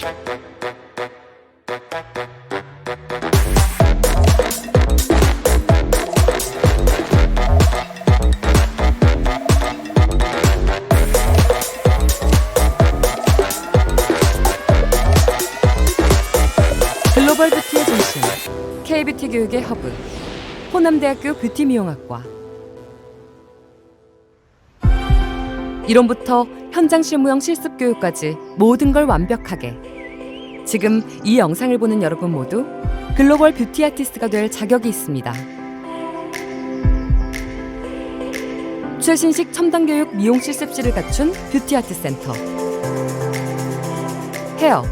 글로벌 뷰티의 중심 K뷰티 교육의 허브 호남대학교 뷰티 미용학과. 이론부터 현장 실무형 실습 교육까지 모든 걸 완벽하게. 지금 이 영상을 보는 여러분 모두 글로벌 뷰티 아티스트가 될 자격이 있습니다. 최신식 첨단 교육 미용 실습실을 갖춘 뷰티 아트 센터. 헤어,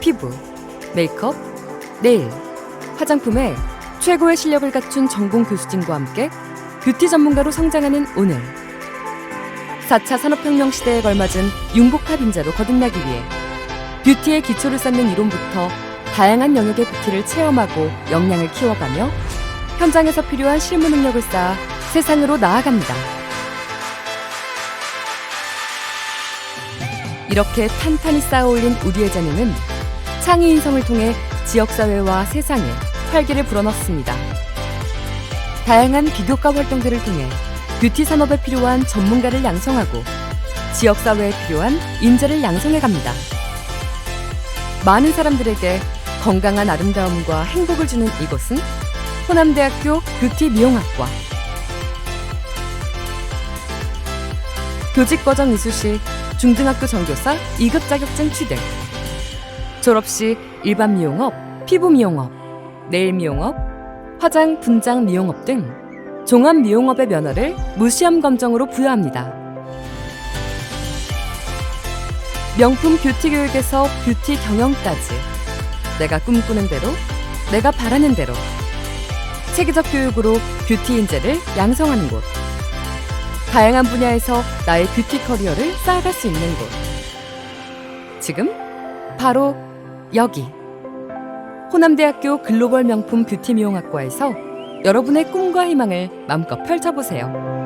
피부, 메이크업, 네일, 화장품에 최고의 실력을 갖춘 전공 교수진과 함께 뷰티 전문가로 성장하는 오늘 4차 산업혁명 시대에 걸맞은 융복합 인재로 거듭나기 위해 뷰티의 기초를 쌓는 이론부터 다양한 영역의 뷰티를 체험하고 역량을 키워가며 현장에서 필요한 실무 능력을 쌓아 세상으로 나아갑니다. 이렇게 탄탄히 쌓아올린 우리의 재능은 창의 인성을 통해 지역사회와 세상에 활기를 불어넣습니다. 다양한 비교과 활동들을 통해 뷰티 산업에 필요한 전문가를 양성하고 지역사회에 필요한 인재를 양성해 갑니다. 많은 사람들에게 건강한 아름다움과 행복을 주는 이곳은 호남대학교 뷰티 미용학과. 교직 과정 이수 시 중등학교 전교사 2급 자격증 취득. 졸업 시 일반 미용업, 피부 미용업, 네일 미용업, 화장 분장 미용업 등 종합 미용업의 면허를 무시험 검정으로 부여합니다. 명품 뷰티 교육에서 뷰티 경영까지 내가 꿈꾸는 대로, 내가 바라는 대로 체계적 교육으로 뷰티 인재를 양성하는 곳. 다양한 분야에서 나의 뷰티 커리어를 쌓아갈 수 있는 곳. 지금 바로 여기 호남대학교 글로벌 명품 뷰티 미용학과에서 여러분의 꿈과 희망을 마음껏 펼쳐보세요.